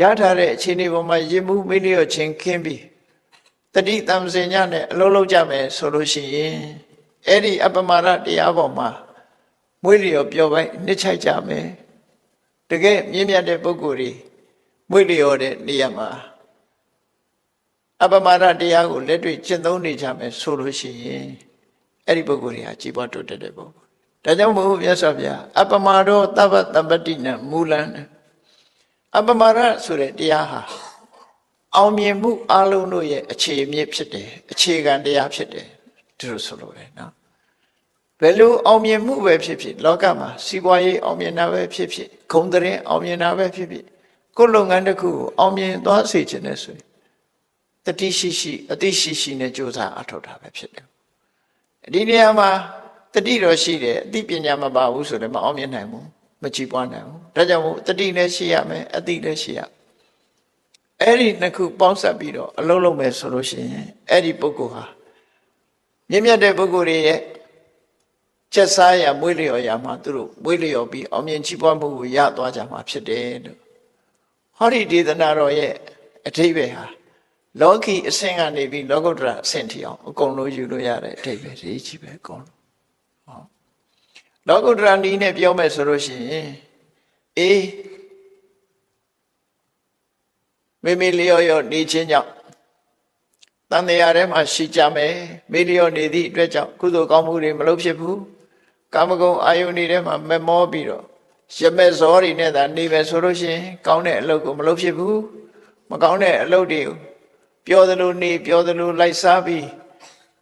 ရထားတဲ့အခြေအနေပေါ်မှာရင်မှုမိလျော့ခြင်းခင်းပြီးတတိတမစင်ညနဲ့အလုံးလုံးကြမယ်ဆိုလို့ရှိရင်အဲ့ဒီအပမရတရားပေါ်မှာမွေးလျော်ပြောပိုက်နှစ်ချိုက်ကြမယ်တကယ်မြင့်မြတ်တဲ့ပုဂ္ဂိုလ်တွေမွေးလျော်တဲ့နေရာမှာအပမရတရားကိုလက်တွေ့ကျင့်သုံးနေကြမယ်ဆိုလို့ရှိရင်အဲ့ဒီပုဂ္ဂိုလ်တွေဟာကြည်ပွားတိုးတက်တဲ့ပုဂ္ဂိုလ်ဒါကြောင့်မို့မြတ်စွာဘုရားအပမရောသဗ္ဗတပ္ပတိနမူလံ အပမရဆိုတဲ့တရားဟာအောင်မြင်မှုအလုံးတို့ရဲ့အခြေအမြစ်ဖြစ်တယ်အခြေခံတရားဖြစ်တယ်ဒီလိုဆိုလို့ပဲနော်ဘယ်လိုအောင်မြင်မှုပဲဖြစ်ဖြစ်လောကမှာစီးပွားရေးအောင်မြင်တာပဲဖြစ်ဖြစ်ဂုံတရင်အောင်မြင်တာပဲဖြစ်ဖြစ်ကိုယ်လုပ်ငန်းတစ်ခုကိုအောင်မြင်သွားစေခြင်းနဲ့ဆိုရင်တတိရှိရှိအတိရှိရှိနဲ့ကြိုးစားအထောက်တာပဲဖြစ်တယ်ဒီနေရာမှာတတိတော့ရှိတယ်အသိပညာမပါဘူးဆိုလည်းမအောင်မြင်နိုင်ဘူး မကြည်ပွားနိုင်ဘူးဒါကြောင့်မို့တတိလည်းရှိရမယ်အသိလည်းရှိရမယ်အဲ့ဒီနှစ်ခုပေါင်းစပ်ပြီးတော့အလုံးလုံးပဲဆိုလို့ရှိရင်အဲ့ဒီပုဂ္ဂိုလ်ဟာမြင့်မြတ်တဲ့ပုဂ္ဂိုလ်တွေရဲ့ချက်စားရမွေးလျော်ရမှာသူတို့မွေးလျော်ပြီးအောင်မြင်ချီးပွားမှုကိုရသွားကြမှာဖြစ်တယ်လို့ဟောဒီဒေသနာတော်ရဲ့အထိပ္ပယ်ဟာလောကီအဆင့်ကနေပြီးလောကုတ္တရာအဆင့်ထိအောင်အကုန်လုံးယူလို့ရတဲ့အထိပ္ပယ်ကြီးကြီးပဲအကုန်လုံးဟော လောကုတ္တရာနီးနဲ့ပြောမယ်ဆိုလို့ရှိရင်အေးမိမိလျော်ရောနေခြင်းကြောင့်တန်တရားထဲမှာရှိကြမယ်မိလျော်နေသည့်အတွက်ကြောင့်ကုသိုလ်ကောင်းမှုတွေမလုပ်ဖြစ်ဘူးကာမဂုဏ်အာယုန်တွေထဲမှာမမောပြီးတော့ရမဲ့ဇောတွေနဲ့သာနေမယ်ဆိုလို့ရှိရင်ကောင်းတဲ့အလုပ်ကိုမလုပ်ဖြစ်ဘူးမကောင်းတဲ့အလုပ်တွေကိုပြောသလိုနေပြောသလိုလိုက်စားပြီး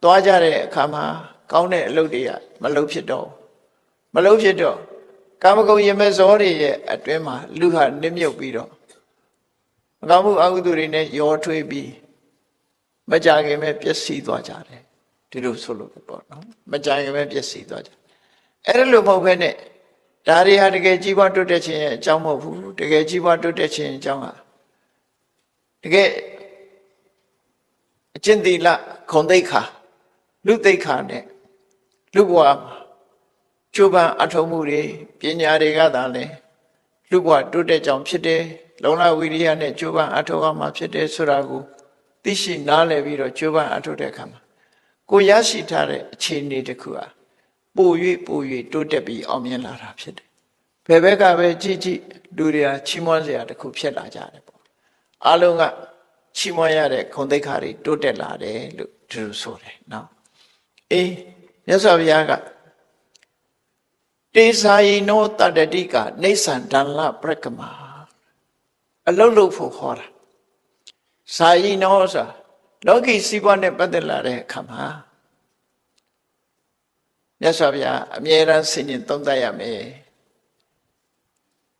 သွားကြတဲ့အခါမှာကောင်းတဲ့အလုပ်တွေကမလုပ်ဖြစ်တော့ မလုပ်ဖြစ်တော့ကာမဂုဏ်ရမဲ့ဇောတွေရဲ့အတွင်းမှာလူဟာနစ်မြုပ်ပြီးတော့မကောင်းမှုအကုသိုလ်တွေနဲ့ရောထွေးပြီးမကြခင်ပဲပျက်စီးသွားကြတယ်ဒီလိုဆိုလို့ပေါ့နော်မကြခင်ပဲပျက်စီးသွားကြအဲ့ဒါလိုမဟုတ်ဘဲနဲ့ဒါတွေဟာတကယ်ကြီးပွားတိုးတက်ခြင်းရဲ့အကြောင်းမဟုတ်ဘူးတကယ်ကြီးပွားတိုးတက်ခြင်းအကြောင်းဟာတကယ်အကျင့်သီလခုံသိက္ခာလူသိက္ခာနဲ့လူဘဝမှာ ကျိုးပန်းအထုံးမှုတွေပညာတွေကသာလဲလူဘဝတိုးတက်ကြောင်ဖြစ်တယ်လုံလဝိရိယနဲ့ကျိုးပန်းအထောက်အမှာဖြစ်တယ်ဆိုတာကိုသိရှိနားလည်ပြီးတော့ကျိုးပန်းအထောက်တဲ့အခါမှာကိုရရှိထားတဲ့အခြေအနေတစ်ခုဟာပို၍ပို၍တိုးတက်ပြီးအောင်မြင်လာတာဖြစ်တယ်။ဘယ်ဘက်ကပဲကြည့်ကြည့်လူတွေဟာချီးမွမ်းစရာတစ်ခုဖြစ်လာကြတယ်ပေါ့။အလုံးကချီးမွမ်းရတဲ့ခုံသိက္ခာတွေတိုးတက်လာတယ်လို့ဒီလိုဆိုတယ်နော်။အေးမြတ်စွာဘုရားက တေဇာယိနောတတ္တတိကနေသန္တန်လပရကမာအလုံးလုံးဖို့ခေါ်တာဇာယိနောဆိုလောကီစီးပွားနဲ့ပတ်သက်လာတဲ့အခါမှာမြတ်စွာဘုရားအမြဲတမ်းဆင်ញင်သုံးသပ်ရမယ်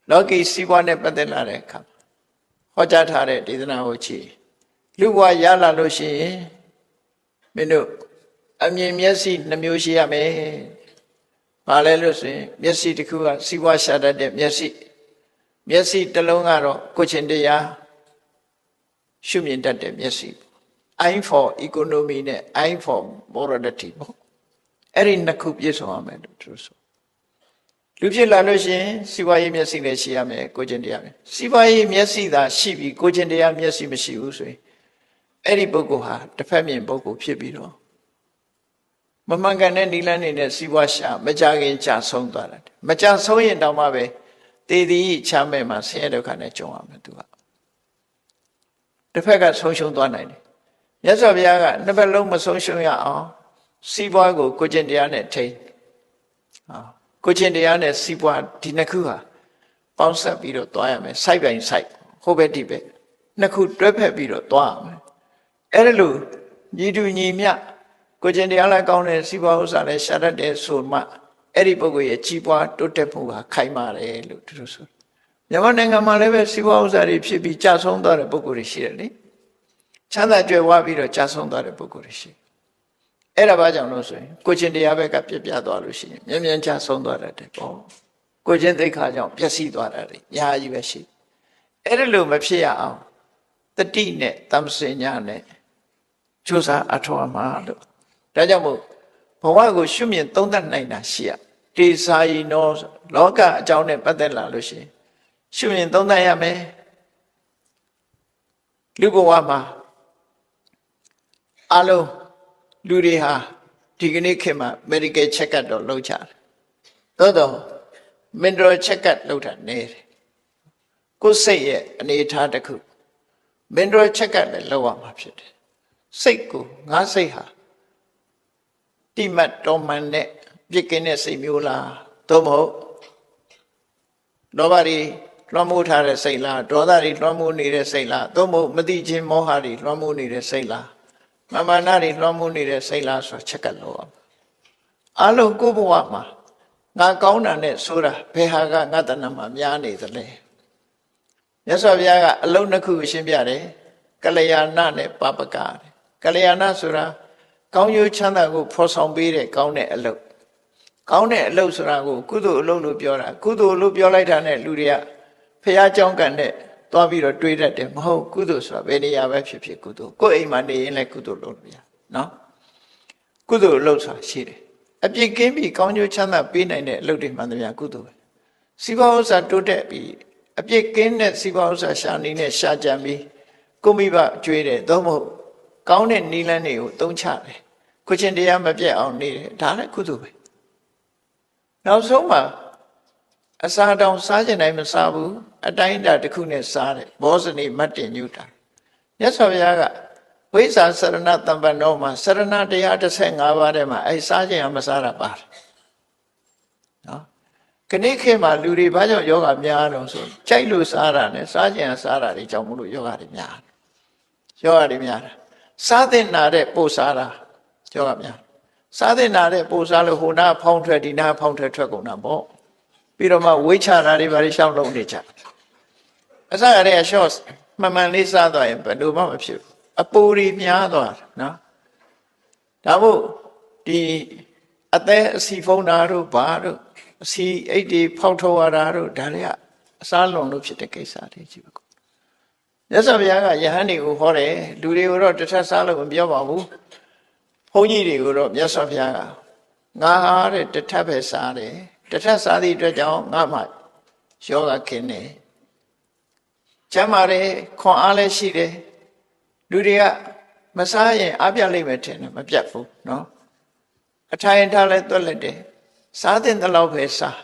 လောကီစီးပွားနဲ့ပတ်သက်လာတဲ့အခါမှာဟောကြားထားတဲ့ဒေသနာကိုကြည့်လူဘဝရလာလို့ရှိရင်မင်းတို့အမြင်မျက်စိနှမျိုးရှိရမယ်။ ဘာလဲလို့ဆိုရင်မျက်စိတစ်ခုကစီးပွားရှာတတ်တဲ့မျက်စိမျက်စိတစ်လုံးကတော့ကိုချင်းတရားရှုမြင်တတ်တဲ့မျက်စိ eye for economy နဲ့ eye for morality ပေါ့အဲ့ဒီနှစ်ခုပြည့်စုံရမယ်လို့သူဆိုလူဖြစ်လာလို့ရှိရင်စီးပွားရေးမျက်စိလည်းရှိရမယ်ကိုချင်းတရားမယ်စီးပွားရေးမျက်စိသာရှိပြီးကိုချင်းတရားမျက်စိမရှိဘူးဆိုရင်အဲ့ဒီပုဂ္ဂိုလ်ဟာတစ်ဖက်မြင်ပုဂ္ဂိုလ်ဖြစ်ပြီးတော့ မမှန်ကန်တဲ့နိလန်းနေတဲ့စီးပွားရှာမကြခင်ကြာဆုံးသွားတယ်မကြာဆုံးရင်တောင်မှပဲတည်တည်ချမ်းမဲ့မှာဆင်းရဲဒုက္ခနဲ့ကြုံရမယ်သူကတစ်ဖက်ကဆုံးရှုံးသွားနိုင်တယ်မြတ်စွာဘုရားကနှစ်ဖက်လုံးမဆုံးရှုံးရအောင်စီးပွားကိုကိုကျင့်တရားနဲ့ထိန်းဟာကိုကျင့်တရားနဲ့စီးပွားဒီနှစ်ခုဟာပေါင်းဆက်ပြီးတော့သွားရမယ်စိုက်ပိုင်စိုက်ဟိုဘက်ဒီဘက်နှစ်ခုတွဲဖက်ပြီးတော့သွားရမယ်အဲ့ဒါလို့ညီတူညီမျှ ကိုကျင့်တရားလည်းကောင်းတယ်စီးပွားဥစ္စာလည်းရှာတတ်တယ်ဆိုမှအဲ့ဒီပုဂ္ဂိုလ်ရဲ့ကြီးပွားတိုးတက်မှုဟာခိုင်မာတယ်လို့သူတို့ဆိုမြန်မာနိုင်ငံမှာလည်းပဲစီးပွားဥစ္စာတွေဖြစ်ပြီးကြာဆုံးသွားတဲ့ပုဂ္ဂိုလ်တွေရှိတယ်လေချမ်းသာကြွယ်ဝပြီးတော့ကြာဆုံးသွားတဲ့ပုဂ္ဂိုလ်တွေရှိအဲ့ဒါဘာကြောင့်လို့ဆိုရင်ကိုချင်းတရားဘက်ကပြက်ပြသွားလို့ရှိရင်မြန်မြန်ကြာဆုံးသွားတတ်တယ်ပေါ့ကိုချင်းသိက္ခာကြောင့်ပျက်စီးသွားတာတွေညာကြီးပဲရှိအဲ့ဒါလို့မဖြစ်ရအောင်တတိနဲ့တမ္ပစညာနဲ့ကြိုးစားအထောက်အမှာလို့ ဒါကြောင့်မို့ဘဝကိုရှုမြင်သုံးသပ်နိုင်တာရှိရတေစာယီနောလောကအကြောင်းနဲ့ပတ်သက်လာလို့ရှိရင်ရှုမြင်သုံးသပ်ရမယ်လူဘဝမှာအလုံးလူတွေဟာဒီကနေ့ခေတ်မှာ medical check up တော့လုပ်ကြတယ်သို့တော့ mental check up လုပ်တာနည်းတယ်ကိုယ်စိတ်ရဲ့အနေအထားတစ်ခု mental check up လည်းလုပ်ရမှာဖြစ်တယ်စိတ်ကိုငါစိတ်ဟာ တိမတ်တော်မှန်တဲ့ပြစ်ကင်းတဲ့စိတ်မျိုးလားသို့မဟုတ်လောဘတွေလွှမ်းမိုးထားတဲ့စိတ်လားဒေါသတွေလွှမ်းမိုးနေတဲ့စိတ်လားသို့မဟုတ်မတိချင်းမောဟတွေလွှမ်းမိုးနေတဲ့စိတ်လားမမာနတွေလွှမ်းမိုးနေတဲ့စိတ်လားဆိုချက်ကလို့အောင်အလုံးကိုယ်ဘဝမှာငါကောင်းတာနဲ့ဆိုတာဘယ်ဟာကငါတဏ္ဍမှာများနေသလဲမြတ်စွာဘုရားကအလုံးနှစ်ခုရှင်းပြတယ်ကလျာဏနဲ့ပပကတဲ့ကလျာဏဆိုတာ ကောင်းကျိုးချမ်းသာကိုဖော်ဆောင်ပေးတဲ့ကောင်းတဲ့အလုပ်ကောင်းတဲ့အလုပ်ဆိုတာကိုကုသိုလ်အလုပ်လို့ပြောတာကုသိုလ်လို့ပြောလိုက်တာနဲ့လူတွေကဖះเจ้าကန်တဲ့သွားပြီးတော့တွေးတတ်တယ်မဟုတ်ကုသိုလ်ဆိုတာဘယ်နေရာပဲဖြစ်ဖြစ်ကုသိုလ်ကိုယ်အိမ်မှာနေရင်လည်းကုသိုလ်လုပ်လို့ရနော်ကုသိုလ်အလုပ်ဆိုတာရှိတယ်အပြစ်ကင်းပြီးကောင်းကျိုးချမ်းသာပေးနိုင်တဲ့အလုပ်တွေမှန်သမျှကုသိုလ်ပဲစီးပွားဥစ္စာတိုးတက်ပြီးအပြစ်ကင်းတဲ့စီးပွားဥစ္စာရှာနေနဲ့ရှာကြံပြီးကိုမိဘကျွေးတယ်သို့မဟုတ် ကောင်းတဲ့နီလန်းတွေကိုသုံးချတယ်ခွချင်းတရားမပြတ်အောင်နေတယ်ဒါလည်းကုသိုလ်ပဲနောက်ဆုံးမှာအစာတောင်စားကျင်တိုင်းမစားဘူးအတိုင်းအတာတစ်ခုနဲ့စားတယ်ဘောဇနီမတ်တင်ညူတာမြတ်စွာဘုရားကဝိဇ္ဇာစရဏတမ္ပန္နောမှာစရဏတရား15ပါးထဲမှာအဲစားကျင်အောင်မစားတာပါတယ်နော်ခဏခေတ်မှာလူတွေဘာကြောင့်ယောဂများတော့ဆိုကြိုက်လို့စားတာနဲ့စားကျင်အောင်စားတာတွေကြောင့်မလို့ယောဂတွေများတယ်ယောဂတွေများတာ စားတဲ့နာတဲ့ပို့စားတာယောဂများစားတဲ့နာတဲ့ပို့စားလို့ဟိုနာဖောင်းထွက်ဒီနာဖောင်းထွက်ထွက်ကုန်တာပေါ့ပြီးတော့မှဝိချတာတွေဘာတွေရှောင်းလုံးနေကြအစရတဲ့ short မှန်မှန်လေးစားသွားရင်ဘယ်လိုမှမဖြစ်ဘူးအပူတွေများသွားတယ်နော်ဒါမို့ဒီအသက်အစီဖုံးတာတို့ဘာတို့အစီအိတ်တွေဖောက်ထုတ်ရတာတို့ဒါတွေကအစားလွန်လို့ဖြစ်တဲ့ကိစ္စတွေကြီးပဲ မြတ်စွာဘုရားကယဟန်တွေကိုဟောတယ်လူတွေကိုတော့တစ်ထပ်စားလို့မပြောပါဘူးဘုန်းကြီးတွေကိုတော့မြတ်စွာဘုရားကငါဟာတဲ့တစ်ထပ်ပဲစားတယ်တစ်ထပ်စားသည့်အတွက်ကြောင့်ငါမှယောဂခင်းတယ်ကျမ်းမာတယ်ခွန်အားလည်းရှိတယ်လူတွေကမစားရင်အပြတ်လိမ့်မယ်ထင်တယ်မပြတ်ဘူးနော်အထိုင်ထားလဲတွက်လက်တယ်စားတဲ့တလောက်ပဲစား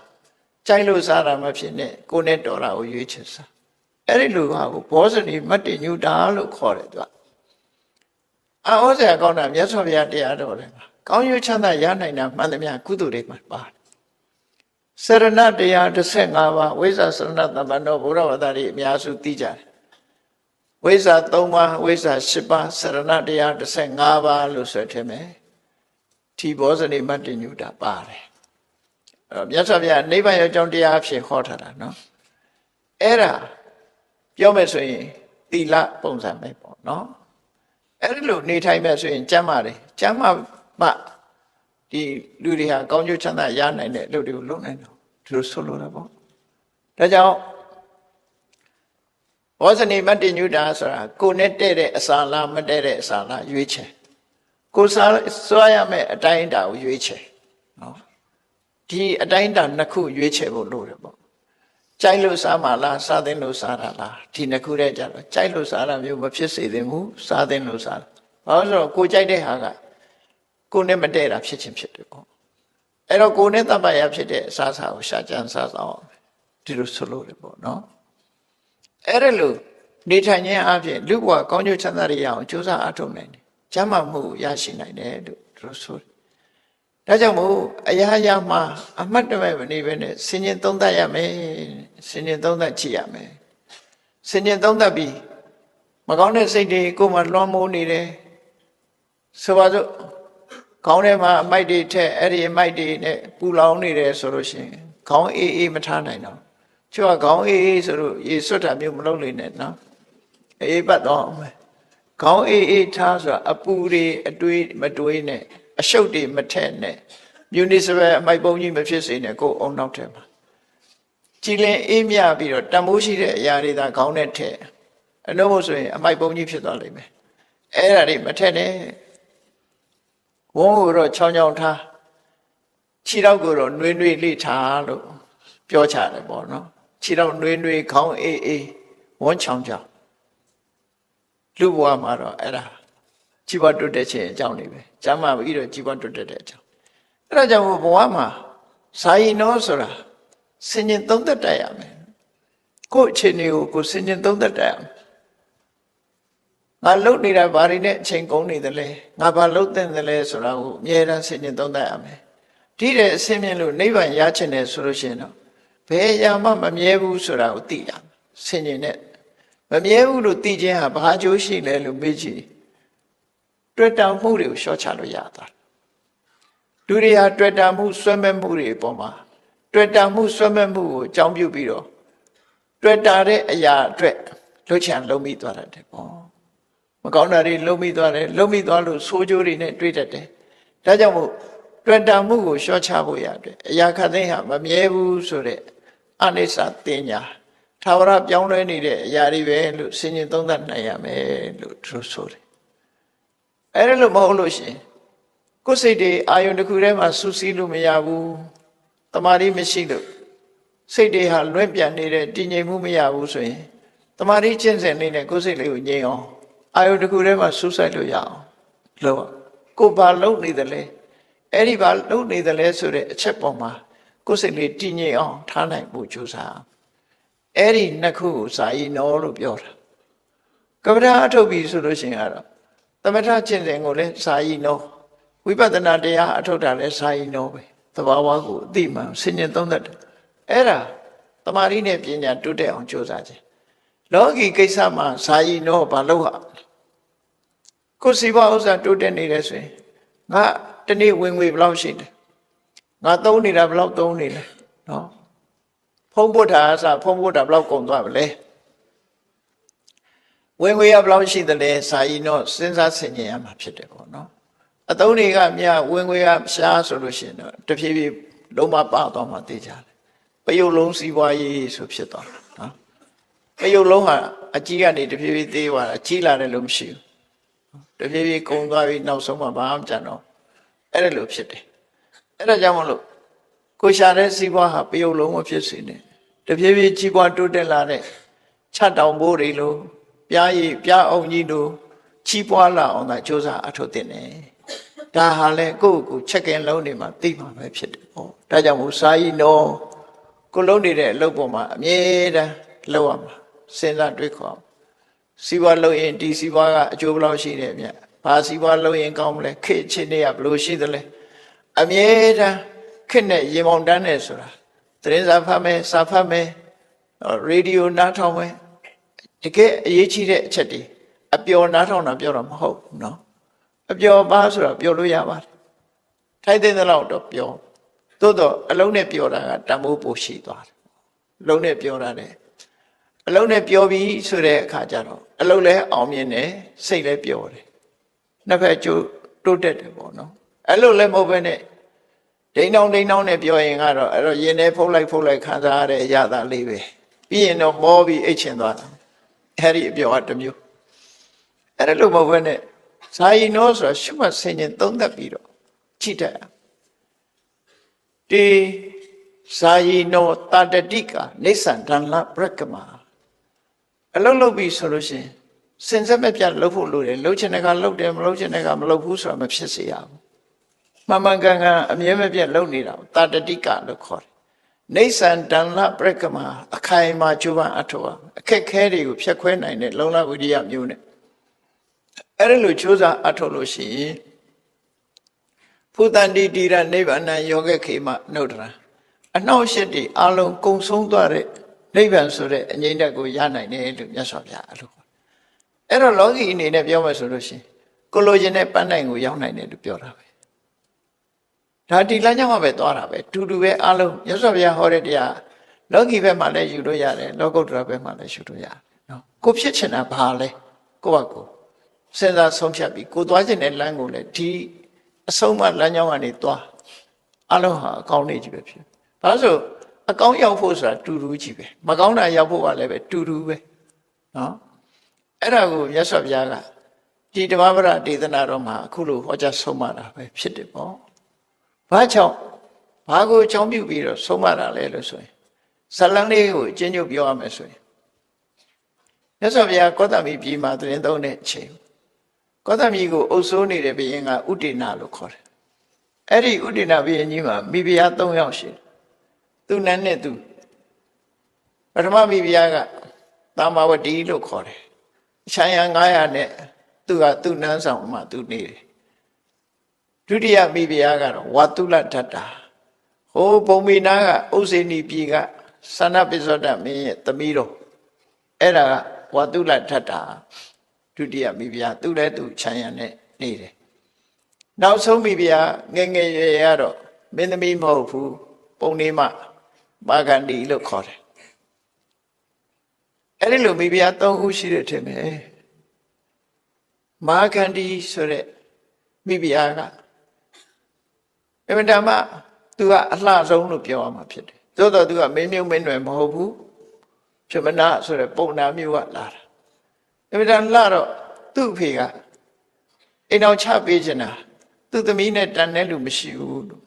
ကြိုက်လို့စားတာမဖြစ်နဲ့ကိုနဲ့တော်တာကိုရွေးချယ်စား အဲ့ဒီလူကကိုဘောဇနီမတ်တင်ညူတာလို့ခေါ်တယ်သူကအာဩဇာကောင်းတာမြတ်စွာဘုရားတရားတော်တယ်မှာကောင်းရွချမ်းသာရနိုင်တာမှန်သမျှကုသိုလ်တွေမှာပါတယ်စရဏတရား15ပါးဝိဇ္ဇာစရဏတမ္ပန္နောဘုရားဝတ္တတွေအများစုသိကြတယ်ဝိဇ္ဇာ3ပါးဝိဇ္ဇာ10ပါးစရဏတရား15ပါးလို့ဆိုထင်မယ်ထီဘောဇနိမတ္တညုတာပါတယ်အဲ့တော့မြတ်စွာဘုရားနိဗ္ဗာန်ရောက်ကြောင်းတရားအဖြစ်ဟောထားတာနော်အဲ့ဒါ ပြောမယ်ဆိုရင်သီလပုံစံပဲပေါ့နော်အဲ့ဒီလိုနေထိုင်မဲ့ဆိုရင်ကျမ်းမာတယ်ကျမ်းမာမှဒီလူတွေဟာကောင်းကျိုးချမ်းသာရနိုင်တဲ့လူတွေကိုလုပ်နိုင်တယ်ဒီလိုဆိုလိုတာပေါ့ဒါကြောင့်ဘောဇနိမတ္တညုတာဆိုတာကိုနဲ့တဲ့တဲ့အစာလားမတဲ့တဲ့အစာလားရွေးချယ်ကိုစားစွာရမယ့်အတိုင်းအတာကိုရွေးချယ်နော်ဒီအတိုင်းအတာနှစ်ခုရွေးချယ်ဖို့လိုတယ်ပေါ့ ကြိုက်လို့စားမှလားစားသင့်လို့စားတာလားဒီနှစ်ခုတည်းကြတော့ကြိုက်လို့စားတာမျိုးမဖြစ်စေသင့်ဘူးစားသင့်လို့စားဘာလို့ဆိုတော့ကိုကြိုက်တဲ့ဟာကကိုနဲ့မတည့်တာဖြစ်ချင်းဖြစ်တယ်ပေါ့အဲ့တော့ကိုနဲ့တပ္ပရာဖြစ်တဲ့အစားအစာကိုရှာကြံစားစားအောင်ဒီလိုဆိုလို့တယ်ပေါ့နော်အဲ့ဒါလို့နေထိုင်ခြင်းအပြင်လူဘဝကောင်းကျိုးချမ်းသာရအောင်ကြိုးစားအထောက်နိုင်တယ်ကျမ်းမာမှုရရှိနိုင်တယ်လို့သူတို့ဆိုတယ် ဒါကြောင့်မို့အရာရာမှာအမှတ်တမဲ့မနေဘဲနဲ့စင်ရင်သုံးသပ်ရမယ်စင်ရင်သုံးသပ်ကြည့်ရမယ်စင်ရင်သုံးသပ်ပြီးမကောင်းတဲ့စိတ်တွေကိုယ်မှလွှမ်းမိုးနေတယ်ဆိုပါစို့ခေါင်းထဲမှာအမိုက်တွေထက်အဲ့ဒီအမိုက်တွေနဲ့ပူလောင်နေတယ်ဆိုလို့ရှိရင်ခေါင်းအေးအေးမထားနိုင်တော့ကျွတ်ခေါင်းအေးအေးဆိုလို့ရေစွတ်တာမျိုးမလုပ်နိုင်နဲ့နော်အေးပတ်တော့ခေါင်းအေးအေးထားဆိုတာအပူတွေအတွေးမတွေးနဲ့ အရှုပ်တွေမထက်နဲ့မြူနီစပယ်အမိုက်ပုံကြီးမဖြစ်စေနဲ့ကိုယ်အုံနောက်ထဲမှာကြည်လင်အေးမြပြီးတော့တန်ဖိုးရှိတဲ့အရာတွေသာခေါင်းနဲ့ထည့်အလို့မို့ဆိုရင်အမိုက်ပုံကြီးဖြစ်သွားလိမ့်မယ်အဲ့ဒါတွေမထက်နဲ့ဝုန်းကိုတော့ချောင်းချောင်းထားခြေတော့ကိုတော့နှွေးနှွေးလေးထားလို့ပြောချတယ်ပေါ့နော်ခြေတော့နှွေးနှွေးခေါင်းအေးအေးဝန်းချောင်းချောင်းလူဘဝမှာတော့အဲ့ဒါ ကြီးပွားတိုးတက်ခြင်းအကြောင်းတွေပဲကျမ်းမာပြီးတော့ကြီးပွားတိုးတက်တဲ့အကြောင်းအဲ့ဒါကြောင့်ဘဝမှာဇာယီနောဆိုတာစင်ရင်သုံးသက်တတ်ရမယ်ကိုယ့်အခြေအနေကိုကိုယ်စင်ရင်သုံးသက်တတ်ရမယ်ငါလှုပ်နေတာဘာတွေနဲ့အချိန်ကုန်နေသလဲငါဘာလှုပ်တဲ့သလဲဆိုတာကိုအမြဲတမ်းစင်ရင်သုံးသက်ရမယ်ဒီတဲ့အစင်းမြင်လို့နိဗ္ဗာန်ရချင်တယ်ဆိုလို့ရှိရင်တော့ဘယ်ရာမှမမြဲဘူးဆိုတာကိုသိရမယ်စင်ရင်နဲ့မမြဲဘူးလို့သိခြင်းဟာဘာအကျိုးရှိလဲလို့မေးကြည့် တွေ့တာမှုတွေကိုရှော့ချလို့ရတာလူတွေဟာတွေ့တာမှုဆွဲမဲ့မှုတွေအပေါ်မှာတွေ့တာမှုဆွဲမဲ့မှုကိုအကြောင်းပြုပြီးတော့တွေ့တာတဲ့အရာအတွက်လှုပ်ချံလုံးမိသွားတတ်တယ်ပေါ့မကောင်းတာတွေလုံးမိသွားတယ်လုံးမိသွားလို့ဆိုးကျိုးတွေနဲ့တွေ့တတ်တယ်ဒါကြောင့်မို့တွေ့တာမှုကိုရှော့ချဖို့ရအတွက်အရာခတ်သိမ်းဟာမမြဲဘူးဆိုတဲ့အနိစ္စတင်ညာသာဝရပြောင်းလဲနေတဲ့အရာတွေပဲလို့ဆင်ញင်သုံးသပ်နိုင်ရမယ်လို့သူတို့ဆိုတယ် အဲ့ဒါလို့မဟုတ်လို့ရှိရင်ကိုယ်စိတ်တွေအာယုန်တစ်ခုထဲမှာစူးစီးလို့မရဘူးတမာရီမရှိလို့စိတ်တွေဟာလွင့်ပြန်နေတဲ့တည်ငြိမ်မှုမရဘူးဆိုရင်တမာရီကျင့်စဉ်လေးနဲ့ကိုယ်စိတ်လေးကိုငြိမ်အောင်အာယုန်တစ်ခုထဲမှာစူးစိုက်လို့ရအောင်လို့ကိုယ်ဘာလုပ်နေတယ်လဲအဲ့ဒီဘာလုပ်နေတယ်လဲဆိုတဲ့အချက်ပေါ်မှာကိုယ်စိတ်လေးတည်ငြိမ်အောင်ထားနိုင်ဖို့ကြိုးစားအဲ့ဒီနှစ်ခုကိုစာရီနောလို့ပြောတာကပ္ပဒါအထုတ်ပြီဆိုလို့ရှိရင်ကတော့ သမထကျင့်စဉ်ကိုလည်းစာရီနောဝိပဿနာတရားအထုတ်တာလည်းစာရီနောပဲသဘာဝကိုအတိမှန်ဆင်ញင်သုံးတတ်တယ်အဲ့ဒါတမာရီနဲ့ပညာတိုးတက်အောင်ကြိုးစားခြင်းလောကီကိစ္စမှာစာရီနောဘာလို့ဟာကိုယ်စီပွားဥစ္စာတိုးတက်နေတယ်ဆိုရင်ငါတနေ့ဝင်ငွေဘယ်လောက်ရှိတယ်ငါသုံးနေတာဘယ်လောက်သုံးနေလဲနော်ဖုံးဖို့တာအစားဖုံးဖို့တာဘယ်လောက်ကုန်သွားပါလဲ ဝင်ငွေရဘယ်လောက်ရှိသလဲစာရီနောစဉ်းစားဆင်ခြင်ရမှာဖြစ်တယ်ပေါ့နော်အသုံးတွေကမြဝင်ငွေကရှားဆိုလို့ရှိရင်တော့တဖြည်းဖြည်းလုံးမပါသွားမှသိကြတယ်ပယုတ်လုံးစီးပွားရေးဆိုဖြစ်သွားတာနော်ပယုတ်လုံးဟာအကြီးကနေတဖြည်းဖြည်းသေးသွားတာကြီးလာတယ်လို့မရှိဘူးတဖြည်းဖြည်းကုံသွားပြီးနောက်ဆုံးမှဘာမှမကြံတော့အဲ့ဒါလိုဖြစ်တယ်အဲ့ဒါကြောင့်မလို့ကိုရှာတဲ့စီးပွားဟာပယုတ်လုံးမဖြစ်စေနဲ့တဖြည်းဖြည်းကြီးပွားတိုးတက်လာတဲ့ခြတ်တောင်ဘိုးတွေလို ပြားရည်ပြားအောင်ကြီးတို့ကြီးပွားလာအောင်သာစ조사အထုတ်တင်တယ်ဒါဟာလဲကိုယ့်ကိုယ်ချက်ကင်လုံးနေမှာသိမှာပဲဖြစ်တယ်ပေါ့ဒါကြောင့်မို့စာရီနောကိုလုံးနေတဲ့အလုပ်ပေါ်မှာအမြဲတမ်းလုပ်ရမှာစဉ်းစားတွေးခေါ်စီးပွားလုပ်ရင်ဒီစီးပွားကအကျိုးဘယ်လောက်ရှိတယ်မြတ်ဘာစီးပွားလုပ်ရင်ကောင်းမလဲခေတ်ချင်းတွေကဘယ်လိုရှိသလဲအမြဲတမ်းခေတ်နဲ့ရေမောင်တန်းနေဆိုတာသတင်းစာဖတ်မယ်စာဖတ်မယ်ရေဒီယိုနားထောင်မယ် တကယ်အရေးကြီးတဲ့အချက်တွေအပျော်နားထောင်တာပြောတာမဟုတ်ဘူးเนาะအပျော်ပါဆိုတာပျော်လို့ရပါတယ်ထိုက်တဲ့လောက်တော့ပျော်သို့တော့အလုံးနဲ့ပျော်တာကတမိုးပိုရှိသွားတယ်အလုံးနဲ့ပျော်တာလေအလုံးနဲ့ပျော်ပြီဆိုတဲ့အခါကျတော့အလုံးလည်းအောင်မြင်တယ်စိတ်လည်းပျော်တယ်နှစ်ဖက်ကျိုးတိုးတက်တယ်ပေါ့နော်အဲ့လိုလည်းမဟုတ်ဘဲနဲ့ဒိန်းတောင်းဒိန်းတောင်းနဲ့ပြောရင်ကတော့အဲ့တော့ရင်ထဲဖုတ်လိုက်ဖုတ်လိုက်ခံစားရတဲ့အရာသာလေးပဲပြီးရင်တော့မောပြီးအိတ်ချင်သွားတာ အဲ့ဒီအပြောကတစ်မျိုးအဲ့ဒါလို့မဟုတ်ဘဲနဲ့ဇာယီနောဆိုတာရှုမှတ်ဆင်ញင်သုံးသပ်ပြီးတော့ကြည့်တတ်ဒီဇာယီနောတာတတိကနေသန္တန်လပရကမအလုံးလုံးပြီဆိုလို့ရှိရင်စင်စက်မပြတ်လှုပ်ဖို့လိုတယ်လှုပ်ချင်တဲ့ကလှုပ်တယ်မလှုပ်ချင်တဲ့ကမလှုပ်ဘူးဆိုတာမဖြစ်စေရဘူးမမှန်ကန်ကန်အမြဲမပြတ်လှုပ်နေတာကိုတာတတိကလို့ခေါ်တယ် နေသန္တန်လပရကမအခိုင်အမာကျိုးပန်းအထောက်အခက်ခဲတွေကိုဖျက်ခွဲနိုင်တဲ့လုံလဝိရိယမျိုးနဲ့အဲ့ဒါလိုကြိုးစားအထောက်လို့ရှိရင်ဖူတန်တိတိရနိဗ္ဗာန်ယောဂခေမနှုတ်တရာအနှောက်အယှက်တွေအလုံးကုံဆုံးသွားတဲ့နိဗ္ဗာန်ဆိုတဲ့အငြိမ့်တက်ကိုရနိုင်တယ်လို့မြတ်စွာဘုရားအလိုခေါ်အဲ့တော့လောကီအနေနဲ့ပြောမယ်ဆိုလို့ရှိရင်ကိုလိုချင်တဲ့ပန်းနိုင်ကိုရောက်နိုင်တယ်လို့ပြောတာပဲ ဒါဒီလမ်းကြောင်းမှာပဲသွားတာပဲတူတူပဲအလုံးမြတ်စွာဘုရားဟောတဲ့တရားလောကီဘက်မှာလည်းယူလို့ရတယ်လောကုတ္တရာဘက်မှာလည်းယူလို့ရတယ်နော်ကိုဖြစ်ချင်တာဘာလဲကိုယ့်ဘက်ကိုစဉ်းစားဆုံးဖြတ်ပြီးကိုသွားခြင်းတဲ့လမ်းကိုလည်းဒီအဆုံးမလမ်းကြောင်းကနေသွားအလုံးဟာအကောင်းနေကြီးပဲဖြစ်။ဒါဆိုအကောင်းရောက်ဖို့ဆိုတာတူတူကြီးပဲ။မကောင်းတာရောက်ဖို့ကလည်းပဲတူတူပဲ။နော်။အဲ့ဒါကိုမြတ်စွာဘုရားကဒီဓမ္မပဒဒေသနာတော်မှာအခုလိုဟောကြားဆုံးမတာပဲဖြစ်တယ်ပေါ့။ ဘာကြောင့်ဘာကိုအကြောင်းပြုပြီးတော့ဆုံးမတာလဲလို့ဆိုရင်ဇလန်းလေးကိုအချင်းချုပ်ပြောရမယ်ဆိုရင်မြတ်စွာဘုရားကောသမိပြည်မှာသတင်းသုံးတဲ့အချိန်ကောသမိကိုအုပ်စိုးနေတဲ့ဘုရင်ကဥတေနာလို့ခေါ်တယ်အဲ့ဒီဥတေနာဘုရင်ကြီးမှာမိဖုရား၃ယောက်ရှိတယ်သူနန်းနဲ့သူပထမမိဖုရားကသာမဝတီလို့ခေါ်တယ်အချမ်းရ900နဲ့သူကသူ့နန်းဆောင်မှာသူနေတယ် ဒုတိယမိဖုရားကတော့ဝါတုလတ္တာဟိုဘုံမီနာကဥစေနီပြည်ကသန္နပိစ္ဆောတမင်းရဲ့သမီးတော်အဲ့ဒါကဝါတုလထတာဒုတိယမိဖုရားသူလည်းသူခြံရံနဲ့နေတယ်နောက်ဆုံးမိဖုရားငယ်ငယ်ရွယ်ရတော့မင်းသမီးမဟုတ်ဘူးပုံနေမမာဂန္ဒီလို့ခေါ်တယ်အဲ့ဒီလိုမိဖုရား၃ခုရှိတယ်ထင်တယ်မာဂန္ဒီဆိုတဲ့မိဖုရားက အမှန်တမ်းသူကအလှဆုံးလို့ပြောရမှာဖြစ်တယ်သို့တော့သူကမင်းမြုံမင်းနွယ်မဟုတ်ဘူးဖြစ်မနာဆိုတဲ့ပုံနာမျိုးကလာတာအမှန်တမ်းလှတော့သူ့အဖေကအိမ်အောင်ချပေးချင်တာသူ့သမီးနဲ့တန်တဲ့လူမရှိဘူးလို့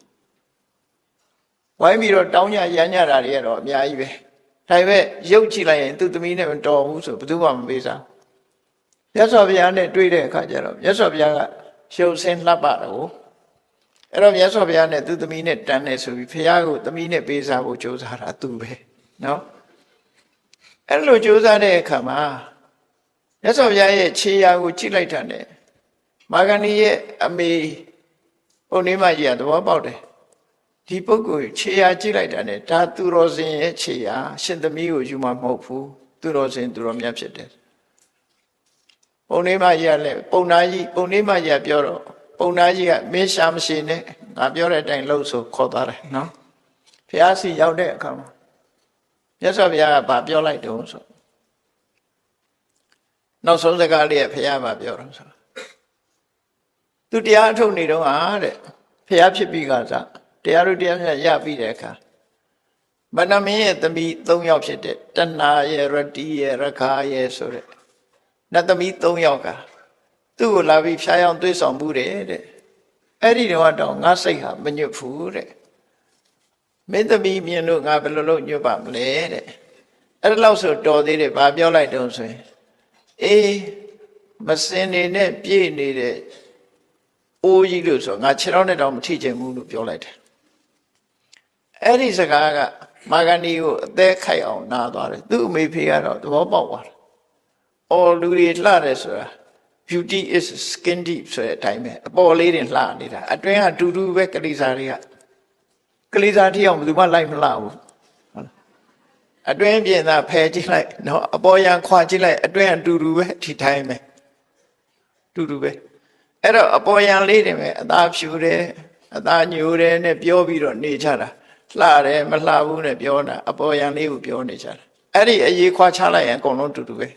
ဝိုင်းပြီးတော့တောင်းကြရမ်းကြတာတွေကတော့အများကြီးပဲဒါပေမဲ့ရုပ်ကြည့်လိုက်ရင်သူ့သမီးနဲ့မတော်ဘူးဆိုဘယ်သူမှမပေးစားမြတ်စွာဘုရားနဲ့တွေ့တဲ့အခါကျတော့မြတ်စွာဘုရားကရှုပ်ဆင်းလှပတော့ အဲ့တော့မြတ်စွာဘုရားနဲ့သူသမီးနဲ့တန်းနေဆိုပြီးဘုရားကိုသမီးနဲ့ပေးစားဖို့ကြိုးစားတာသူပဲနော်အဲ့လိုကြိုးစားတဲ့အခါမှာမြတ်စွာဘုရားရဲ့ခြေရာကိုကြည့်လိုက်တာနဲ့မာဂဏီရဲ့အမေပုံနေမကြီးကသဘောပေါက်တယ်ဒီပုဂ္ဂိုလ်ခြေရာကြည့်လိုက်တာနဲ့ဒါသူတော်စင်ရဲ့ခြေရာရှင်သမီးကိုယူမှာမဟုတ်ဘူးသူတော်စင်သူတော်မြတ်ဖြစ်တယ်ပုံနေမကြီးကလည်းပုံနာကြီးပုံနေမကြီးကပြောတော့ ပုံနာကြီးကမင်းရှာမရှိနဲ့ငါပြောတဲ့အတိုင်းလှုပ်ဆိုခေါ်သွားတယ်နော်ဖះစီရောက်တဲ့အခါမှာမြတ်စွာဘုရားကဗာပြောလိုက်တုံးဆိုနောက်ဆုံးစကားလေးကဖះဗာပြောတော့ဆိုသူတရားအထုတ်နေတော့ဟာတဲ့ဖះဖြစ်ပြီးကစားတရားတို့တရားမြတ်ရပြီးတဲ့အခါမနမင်းရဲ့သမီး၃ယောက်ဖြစ်တဲ့တဏှာရဲ့ရတိရဲ့ရခာရဲ့ဆိုတဲ့နတ်သမီး၃ယောက်က သူ့ကိုလာပြီးဖျားယောင်းသွေးဆောင်မှုတယ်တဲ့အဲ့ဒီတော့တော့ငါစိတ်ဟာမညွတ်ဘူးတဲ့မင်းသမီးမြင်လို့ငါဘယ်လိုလုပ်ညွတ်ပါမလဲတဲ့အဲ့ဒါလို့ဆိုတော်သေးတယ်ဗာပြောလိုက်တုံးဆိုရင်အေးမစင်နေနဲ့ပြည့်နေတဲ့အိုးကြီးလို့ဆိုငါခြေထောက်နဲ့တော့မထိချင်ဘူးလို့ပြောလိုက်တယ်အဲ့ဒီစကားကမာဂန္ဒီကိုအသက်ခိုက်အောင်နားသွားတယ်သူ့အမေဖေကတော့သဘောပေါက်သွားတယ်အော်လူတွေလှတယ်ဆိုတာ beauty is skin deep ဆိုတဲ့အတိုင်းပဲအပေါ်လေးတွေလှနေတာအတွင်းကတူတူပဲကလေးစားတွေကကလေးစားတိအောင်ဘယ်သူမှလိုက်မလှဘူးအတွင်းပြင်သာဖယ်ကြည့်လိုက်နော်အပေါ်ရန်ခွာကြည့်လိုက်အတွင်းကတူတူပဲဒီတိုင်းပဲတူတူပဲအဲ့တော့အပေါ်ရန်လေးတွေပဲအသားဖြူတယ်အသားညိုတယ်နဲ့ပြောပြီးတော့နေကြတာလှတယ်မလှဘူးနဲ့ပြောတာအပေါ်ရန်လေးကိုပြောနေကြတာအဲ့ဒီအရေးခွာချလိုက်ရင်အကုန်လုံးတူတူပဲ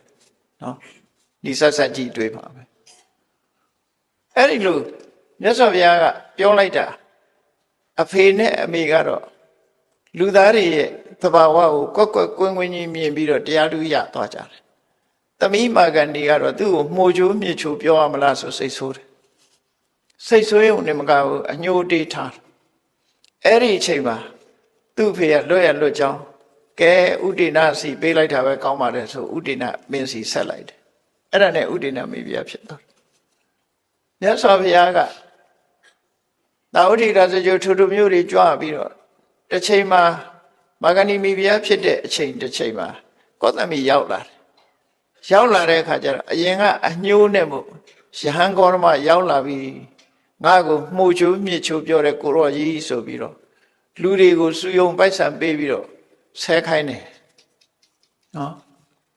နော် ဒီဆက်ဆက်ကြည့်တွေးပါပဲအဲ့ဒီလိုမြတ်စွာဘုရားကပြောလိုက်တာအဖေနဲ့အမေကတော့လူသားတွေရဲ့သဘာဝကိုကွက်ကွက်ကွင်းကွင်းကြီးမြင်ပြီးတော့တရားလူရသွားကြတယ်။သမီးမာကန်ဒီကတော့သူ့ကိုမှုချိုးမြစ်ချိုးပြောရမလားဆိုစိတ်ဆိုးတယ်။စိတ်ဆိုးရုံနဲ့မကဘူးအညှိုးတေးထား။အဲ့ဒီအချိန်မှာသူ့ဖေကလွတ်ရလွတ်ကြောင်းကဲဥဒိနာစီပေးလိုက်တာပဲကောင်းပါတယ်ဆိုဥဒိနာမင်းစီဆက်လိုက်တယ် အဲ့ဒါနဲ့ဥဒိနာမိဖုရားဖြစ်သွားတယ်မြတ်စွာဘုရားကသာဝတိရာဇဂိုထူထူမျိုးတွေကြွပြီးတော့တစ်ချိန်မှာမာဂဏီမိဖုရားဖြစ်တဲ့အချိန်တစ်ချိန်မှာကောသမီရောက်လာတယ်ရောက်လာတဲ့အခါကျတော့အရင်ကအညှိုးနဲ့မို့ယဟန်ကောရမရောက်လာပြီးငါ့ကိုမှုချိုးမြစ်ချိုးပြောတဲ့ကိုရောကြီးဆိုပြီးတော့လူတွေကိုစုယုံပိုက်ဆံပေးပြီးတော့ဆဲခိုင်းတယ်နော်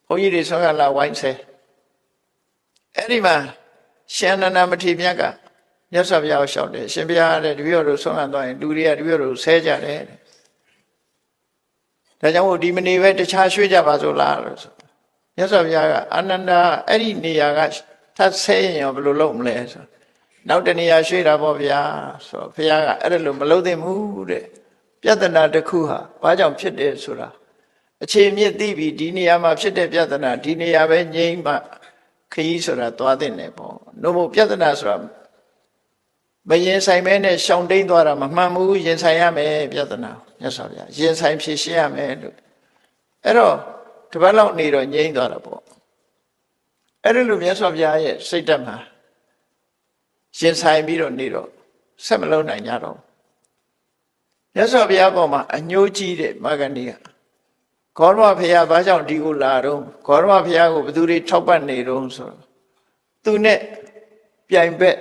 ဘုန်းကြီးတွေဆောကလာဝိုင်းဆဲ အဲ့ဒီမှာရှင်နန္ဒမထေရမြတ်ကမြတ်စွာဘုရားကိုလျှောက်တယ်ရှင်ဘုရားတဲ့တပည့်တော်တို့ဆုံးခံသွားရင်လူတွေကတပည့်တော်တို့ဆဲကြတယ်ဒါကြောင့်မို့ဒီမနေပဲတခြားရွှေ့ကြပါစို့လားလို့ဆိုမြတ်စွာဘုရားကအနန္ဒာအဲ့ဒီနေရာကထပ်ဆဲရင်ရောဘယ်လိုလုပ်မလဲဆိုနောက်တနေရာရွှေ့တာပေါ့ဗျာဆိုဘုရားကအဲ့ဒါလိုမလုပ်သင့်ဘူးတဲ့ပြဿနာတစ်ခုဟာဘာကြောင့်ဖြစ်တယ်ဆိုတာအခြေမြင့်သိပြီဒီနေရာမှာဖြစ်တဲ့ပြဿနာဒီနေရာပဲငြိမ်းမှ ခရီးဆိုတာသွားတဲ့နယ်ပေါ့။နှုတ်မို့ပြဿနာဆိုတာမရင်ဆိုင်မဲနဲ့ရှောင်တိန်သွားတာမမှန်ဘူးရင်ဆိုင်ရမယ်ပြဿနာမြတ်စွာဘုရားရင်ဆိုင်ဖြေရှင်းရမယ်လို့အဲ့တော့တပတ်လောက်နေတော့ငြိမ်းသွားတာပေါ့အဲ့ဒီလိုမြတ်စွာဘုရားရဲ့စိတ်ဓာတ်မှာရှင်ဆိုင်ပြီးတော့နေတော့ဆက်မလုံးနိုင်ကြတော့မြတ်စွာဘုရားပေါ်မှာအညှိုးကြီးတဲ့မဂ္ဂဏီက ဂေါရမဘုရားဘာကြောင့်ဒီကိုလာတော့ဂေါရမဘုရားကိုဘယ်သူတွေထောက်ပတ်နေတော့ဆိုတော့သူနဲ့ပြိုင်ဘက်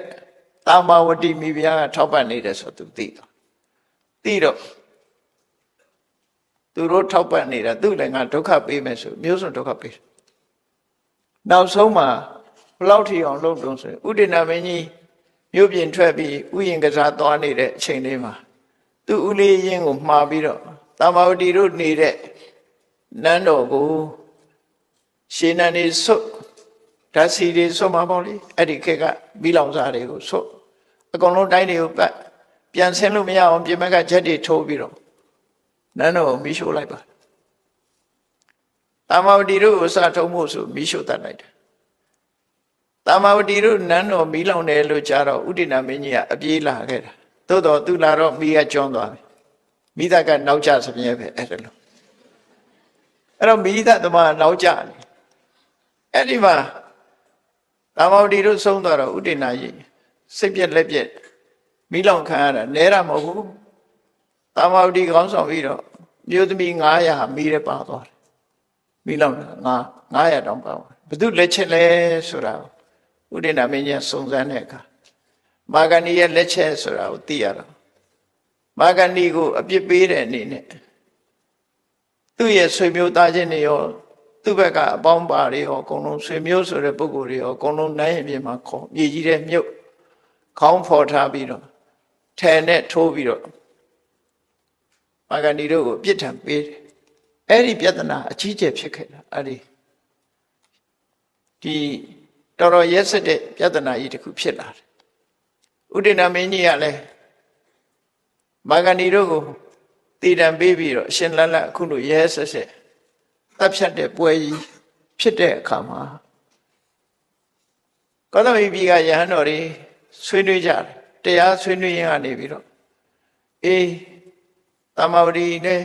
တာမဝတိမိဘုရားကထောက်ပတ်နေတယ်ဆိုသူသိတော့သိတော့သူတို့ထောက်ပတ်နေတာသူ့လည်းငါဒုက္ခပေးမယ်ဆိုမျိုးစုံဒုက္ခပေးတယ်နောက်ဆုံးမှာဘလောက်ထီအောင်လုပ်တော့ဆိုရင်ဥဒိဏမင်းကြီးမြို့ပြင်ထွက်ပြီးဥယျင်ကစားသွားနေတဲ့အချိန်လေးမှာသူ့ဦးလေးရင်ကိုမှားပြီးတော့တာမဝတိတို့နေတဲ့ နန်းတော်ကိုရှင်းနန်းနေဆုတ်ဓာတ်စီတွေဆုတ်မှာပေါ့လေအဲ့ဒီခက်ကမိလောင်စားတွေကိုဆုတ်အကုန်လုံးတိုင်းတွေကိုပတ်ပြန်ဆင်းလို့မရအောင်ပြင်မကချက်တွေထိုးပြီးတော့နန်းတော်ကိုမိရှို့လိုက်ပါတာမဝတိတို့ကိုစထုံးဖို့ဆိုမိရှို့တတ်လိုက်တယ်တာမဝတိတို့နန်းတော်မိလောင်တယ်လို့ကြားတော့ဥဒိဏမင်းကြီးကအပြေးလာခဲ့တာသို့တော်သူလာတော့မိကကျွန်းသွားပြီမိသားကနောက်ကျစပြဲပဲအဲ့ဒါလို့ အဲ့တော့မိသားသမားနောက်ကျနေအဲ့ဒီမှာတာမဝတိတို့ဆုံးသွားတော့ဥဒိဏကြီးစိတ်ပြက်လက်ပြက်မိလောင်ခံရတာနဲတာမဟုတ်ဘူးတာမဝတိခေါင်းဆောင်ပြီးတော့မြို့သမီး900မိရဲပါသွားတယ်မိလောင်တာငါ900တောင်ပါသွားဘယ်သူလက်ချက်လဲဆိုတာဥဒိဏမင်းကြီးစုံစမ်းတဲ့အခါမာဂဏီရဲ့လက်ချက်ဆိုတာကိုသိရတော့မာဂဏီကိုအပြစ်ပေးတဲ့အနေနဲ့ သူ့ရဲ့ဆွေမျိုးသားချင်းတွေရောသူ့ဘက်ကအပေါင်းပါတွေရောအကုန်လုံးဆွေမျိုးဆိုတဲ့ပုဂ္ဂိုလ်တွေရောအကုန်လုံးနိုင်ရင်ပြင်မှာခေါ်မြေကြီးတဲ့မြုပ်ခေါင်းဖော်ထားပြီးတော့ထဲနဲ့ထိုးပြီးတော့မာဂဏီတို့ကိုပြစ်ထန်ပေးတယ်အဲ့ဒီပြဿနာအကြီးကျယ်ဖြစ်ခဲ့တာအဲ့ဒီဒီတော်တော်ရက်စက်တဲ့ပြဿနာကြီးတစ်ခုဖြစ်လာတယ်ဥဒိဏမင်းကြီးကလည်းမာဂဏီတို့ကို တည်တံပေးပြီးတော့အရှင်လတ်လတ်အခုလိုရဲဆက်ဆက်တပ်ဖြတ်တဲ့ပွဲကြီးဖြစ်တဲ့အခါမှာကောသမီပြည်ကယဟန်တော်တွေဆွေးနွေးကြတယ်တရားဆွေးနွေးရင်ကနေပြီးတော့အေးတမဝတီနဲ့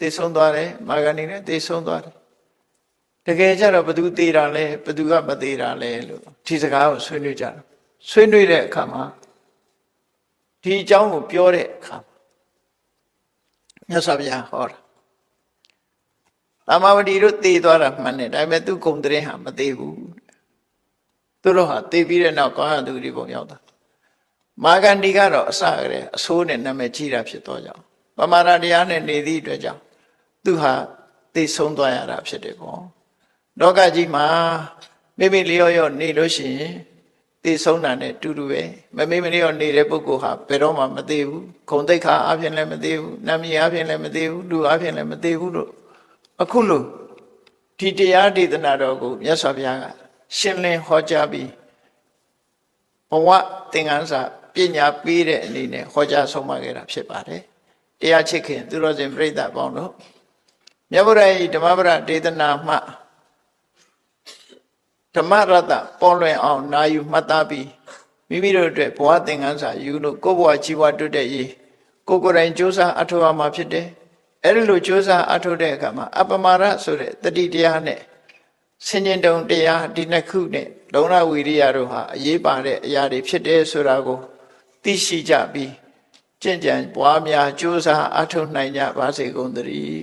တည်ဆုံးသွားတယ်မာဂဏီနဲ့တည်ဆုံးသွားတယ်တကယ်ကြတော့ဘသူသေးတာလဲဘသူကမသေးတာလဲလို့ဒီစကားကိုဆွေးနွေးကြတယ်ဆွေးနွေးတဲ့အခါမှာဒီအကြောင်းကိုပြောတဲ့အခါမှာ မြတ်စွာဘုရားဟောတာသမ္မာဝတီတို့သေသွားတာမှန်တယ်ဒါပေမဲ့သူကုံတဲ့ဟာမသေးဘူးသူတို့ဟာသေပြီးတဲ့နောက်ကောင်းရသူတွေပုံရောက်တာမာဂန္ဒီကတော့အစကတည်းအဆိုးနဲ့နာမည်ကြီးတာဖြစ်တော့ကြောင့်ပမာရတရားနဲ့နေသည့်အတွက်ကြောင့်သူဟာသေဆုံးသွားရတာဖြစ်တယ်ပေါ့လောကကြီးမှာမိမိလျော့လျော့နေလို့ရှိရင် သေဆုံးတာနဲ့တူတူပဲမမေ့မလျော့နေတဲ့ပုဂ္ဂိုလ်ဟာဘယ်တော့မှမသေးဘူးခုံတိတ်ခါအဖြစ်လည်းမသေးဘူးနာမည်အဖြစ်လည်းမသေးဘူးလူအဖြစ်လည်းမသေးဘူးလို့အခုလို့ဒီတရားဒေသနာတော်ကိုမြတ်စွာဘုရားကရှင်းလင်းဟောကြားပြီးဘဝသင်္ကန်းစာပညာပေးတဲ့အနေနဲ့ဟောကြားဆုံးမခဲ့တာဖြစ်ပါတယ်တရားချစ်ခင်သူတော်စင်ပြိဿပေါင်းတို့မြတ်ဗုဒ္ဓ၏ဓမ္မပဒဒေသနာမှ ဓမ္မရတ္တပေါ်လွင်အောင်နာယူမှတ်သားပြီးမိမိတို့အတွက်ဘဝသင်္ကန်းစာယူလို့ကိုယ့်ဘဝကြီးဝါတွတ်တဲ့ရေးကိုယ်ကိုယ်တိုင်စ조사အထောက်အမှာဖြစ်တယ်အဲ့ဒီလိုစ조사အထောက်တဲ့အခါမှာအပမာရဆိုတဲ့တတိတရားနဲ့ဆင်ញင်တုံတရားဒီနှစ်ခုနဲ့လုံလဝီရိယတို့ဟာအရေးပါတဲ့အရာတွေဖြစ်တယ်ဆိုတာကိုသိရှိကြပြီးကြင်ကြံပွားများစ조사အထောက်နိုင်ကြပါစေကုန်သတည်း